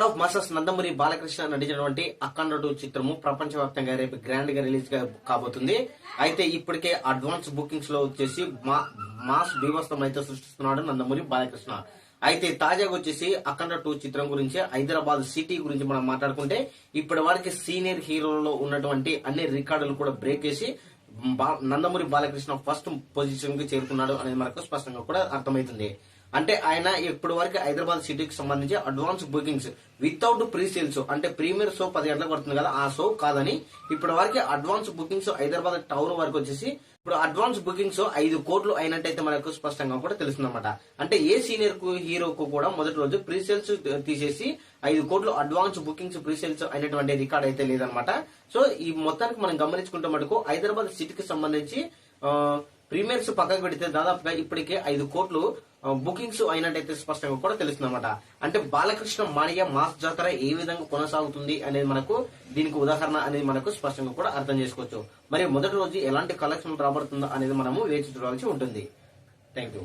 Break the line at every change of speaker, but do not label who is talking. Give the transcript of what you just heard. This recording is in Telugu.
వర్సెస్ నందమూరి బాలకృష్ణ నటించినటువంటి అఖండ టూ చిత్రము ప్రపంచవ్యాప్తంగా రేపు గ్రాండ్గా రిలీజ్ కాబోతుంది. అయితే ఇప్పటికే అడ్వాన్స్ బుకింగ్స్లో వచ్చేసి మా- మాస్ బీభత్సం అయితే సృష్టిస్తున్నాడు నందమూరి బాలకృష్ణ. అయితే తాజాగా వచ్చేసి అఖండ టూ చిత్రం గురించి హైదరాబాద్ సిటీ గురించి మనం మాట్లాడుకుంటే ఇప్పటి వరకు సీనియర్ హీరోలలో ఉన్నటువంటి అన్ని రికార్డులు కూడా బ్రేక్ చేసి బా- నందమూరి బాలకృష్ణ ఫస్ట్ పొజిషన్కి చేరుకున్నాడు అనేది మనకు స్పష్టంగా కూడా అర్థమవుతుంది. అంటే ఆయన ఇప్పటి వరకు హైదరాబాద్ సిటీకి సంబంధించి advance bookings without pre sales అంటే ప్రీమియర్ షో పది గంటలకు పడుతుంది కదా ఆ షో కాదని ఇప్పటి వరకు అడ్వాన్స్ బుకింగ్స్ హైదరాబాద్ టౌన్ వరకు వచ్చేసి ఇప్పుడు అడ్వాన్స్ బుకింగ్స్ ఐదు కోట్లు అయినట్టయితే మనకు స్పష్టంగా కూడా తెలుస్తుందన్నమాట. అంటే ఏ సీనియర్ హీరోకు కూడా మొదటి రోజు ప్రీ సేల్స్ తీసేసి ఐదు కోట్లు అడ్వాన్స్ బుకింగ్స్ ప్రీ సేల్స్ అయినటువంటి రికార్డ్ అయితే లేదనమాట సో ఈ మొత్తానికి మనం గమనించుకుంటే మటుకు హైదరాబాద్ సిటీకి సంబంధించి ప్రీమియర్స్ పక్కకు పెడితే దాదాపుగా ఇప్పటికే ఐదు కోట్లు బుకింగ్స్ అయినట్టయితే స్పష్టంగా కూడా తెలుస్తుందన్నమాట. అంటే బాలకృష్ణ మాణియ మాస్ జాతర ఏ విధంగా కొనసాగుతుంది అనేది మనకు దీనికి ఉదాహరణ అనేది మనకు స్పష్టంగా కూడా అర్థం చేసుకోవచ్చు. మరి మొదటి రోజు ఎలాంటి కలెక్షన్ రాబడుతుందో అనేది మనము వేచి చూడాల్సి ఉంటుంది. Thank you